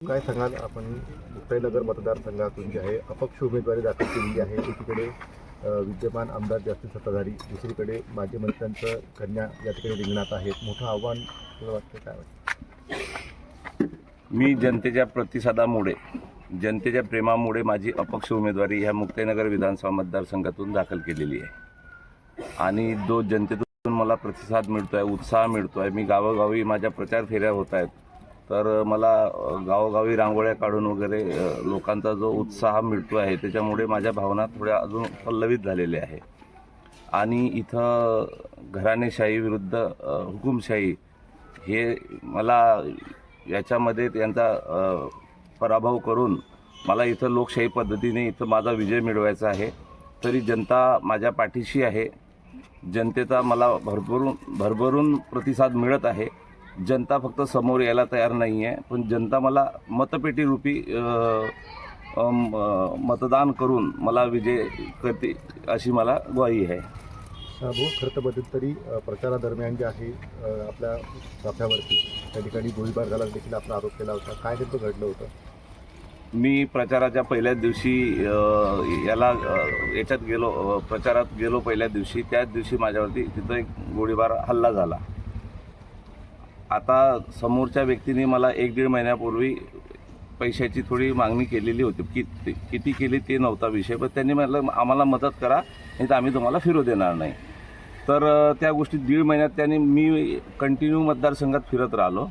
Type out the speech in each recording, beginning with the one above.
काय सांगाल? आपण मुक्ताईनगर मतदारसंघातून जे आहे अपक्ष उमेदवारी दाखल केलेली आहे. एकीकडे विद्यमान आमदार जास्तीत सत्ताधारी दुसरीकडे माजी मंत्र्यांचं कन्या या ठिकाणी रिंगणात आहेत. मोठं आव्हान तुला वाटतं काय? वाटतं मी जनतेच्या प्रतिसादामुळे जनतेच्या प्रेमामुळे माझी अपक्ष उमेदवारी ह्या मुक्ताईनगर विधानसभा मतदारसंघातून दाखल केलेली आहे. आणि जो जनतेतून मला प्रतिसाद मिळतो आहे उत्साह मिळतो आहे मी गावोगावी माझ्या प्रचार फेऱ्या होत आहेत तर मला गावोगावी रांगोळ्या काढून वगैरे लोकांचा जो उत्साह मिळतो आहे त्याच्यामुळे माझ्या भावना थोड्या अजून पल्लवित झालेल्या आहे आणि इथं घराणेशाही विरुद्ध हुकुमशाही हे मला याच्यामध्ये त्यांचा पराभव करून मला इथं लोकशाही पद्धतीने इथं माझा विजय मिळवायचा आहे. तरी जनता माझ्या पाठीशी आहे. जनतेचा मला भरभरून भरभरून प्रतिसाद मिळत आहे. जनता फक्त समोर यायला तयार नाही आहे पण जनता मला अम, अ, मतदान करून मला विजय करते अशी मला ग्वाही आहे. भाऊ खरं तर मध्यंतरी अ, प्रचारादरम्यान जे आहे आपल्या रस्त्यावरती त्या ठिकाणी गोळीबार झाला देखील आपण आरोप केला होता. काय नेमकं घडलं होतं? मी प्रचाराच्या पहिल्याच दिवशी याला याच्यात गेलो प्रचारात गेलो पहिल्या दिवशी. त्याच दिवशी माझ्यावरती तिथं एक गोळीबार हल्ला झाला. आता समोरच्या व्यक्तीने मला एक दीड महिन्यापूर्वी पैशाची थोडी मागणी केलेली होती. कि किती केली ते नव्हता विषय पण त्यांनी म्हटलं आम्हाला मदत करा नाही तर आम्ही तुम्हाला फिरू देणार नाही. तर त्या गोष्टी दीड महिन्यात त्यांनी मी कंटिन्यू मतदारसंघात फिरत राहिलो.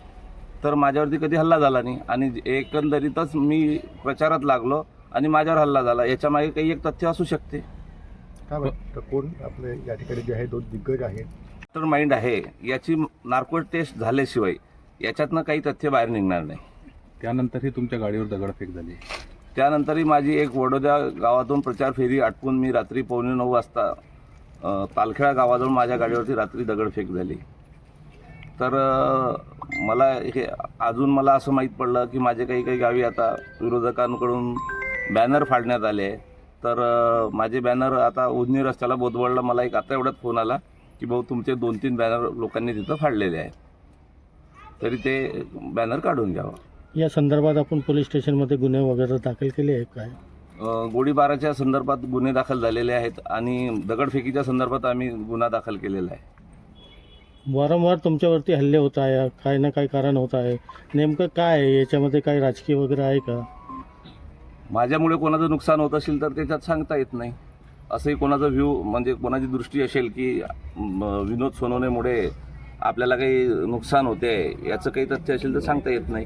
तर माझ्यावरती कधी हल्ला झाला नाही. आणि एकंदरीतच मी प्रचारात लागलो आणि माझ्यावर हल्ला झाला. याच्यामागे काही एक तथ्य असू शकते. काय कोण आपले या ठिकाणी जे आहे दोन दिग्गज आहेत. मास्टर माइंड आहे याची नार्को टेस्ट झाल्याशिवाय याच्यातनं काही तथ्य बाहेर निघणार नाही. त्यानंतरही तुमच्या गाडीवर दगडफेक झाली. त्यानंतरही माझी एक वडोद्या गावातून प्रचार फेरी आटपून मी रात्री पावणे नऊ वाजता अ, तालखेडा गावाजवळ माझ्या गाडीवरती रात्री दगडफेक झाली. तर मला हे अजून मला असं माहीत पडलं की माझे काही काही गावी आता विरोधकांकडून बॅनर फाडण्यात आले. तर माझे बॅनर आता उजनी रस्त्याला बोदवडला मला एक आता एवढ्यात फोन आला. की भाऊ तुमचे दोन तीन बॅनर लोकांनी तिथं फाडलेले आहेत. तरी ते बॅनर काढून घ्यावं. या संदर्भात आपण पोलीस स्टेशनमध्ये गुन्हे वगैरे दाखल केले आहे काय? गोळीबाराच्या संदर्भात गुन्हे दाखल झालेले आहेत आणि दगडफेकीच्या संदर्भात आम्ही गुन्हा दाखल केलेला आहे. वारंवार तुमच्यावरती हल्ले होत आहे काही ना काही कारण होत आहे. नेमकं काय आहे? याच्यामध्ये काही राजकीय वगैरे आहे का? माझ्यामुळे कोणाचं नुकसान होत असेल तर त्याच्यात सांगता येत नाही. असंही कोणाचा व्ह्यू म्हणजे कोणाची दृष्टी असेल की विनोद सोनवणेमुळे आपल्याला काही नुकसान होते याचं काही तथ्य असेल तर सांगता येत नाही.